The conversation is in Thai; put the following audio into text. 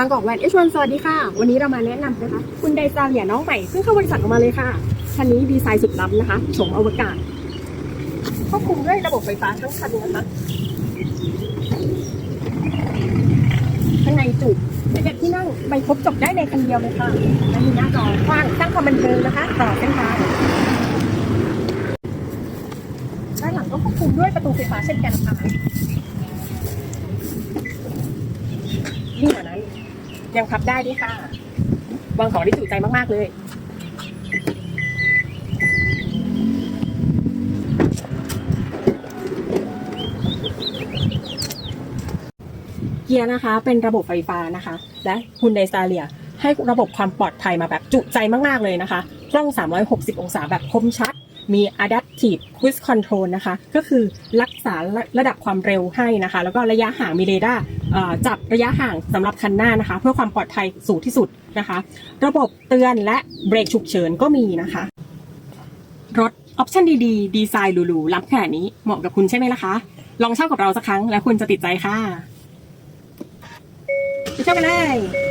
บางกอกแวนเอชวันสวัสดีค่ะ วันนี้เรามาแนะนำนะคะ คุณไดซาเลียน้องใหม่เพิ่งเข้าบริษัทออกมาเลยค่ะ คันนี้ดีไซน์สุดล้ำนะคะโฉมอวกาศควบคุมด้วยระบบไฟฟ้าทั้งคันนะคะ ข้างในจุ11ที่นั่งไปครบจบได้ในคันเดียวเลยค่ะและมีหน้าจอกว้างสร้างความบันเทิงนะคะตลอดเส้นทางด้านหลังก็ควบคุมด้วยประตูไฟฟ้าเช่นกันค่ะยิ่งกว่านั้น ยังพับได้ด้วยค่ะ วางของได้จุใจมากๆเลย เกียร์นะคะ เป็นระบบไฟฟ้านะคะ และคุณไดซาเลียให้ระบบความปลอดภัยมาแบบจุใจมากๆเลยนะคะ กล้อง 360 องศาแบบคมชัด มี Adaptive Cruise Control นะคะ ก็คือรักษาระระดับความเร็วให้นะคะ แล้วก็ระยะห่างมีเรดาร์จับระยะห่างสำหรับคันหน้านะคะ เพื่อความปลอดภัยสูงที่สุดนะคะ ระบบเตือนและเบรกฉุกเฉินก็มีนะคะ รถออปชั่นดีๆ ดีไซน์หรูๆล้ำขนาดนี้เหมาะกับคุณใช่ไหมล่ะคะ ลองเช่ากับเราสักครั้งแล้วคุณจะติดใจค่ะไปเช่ากันเลย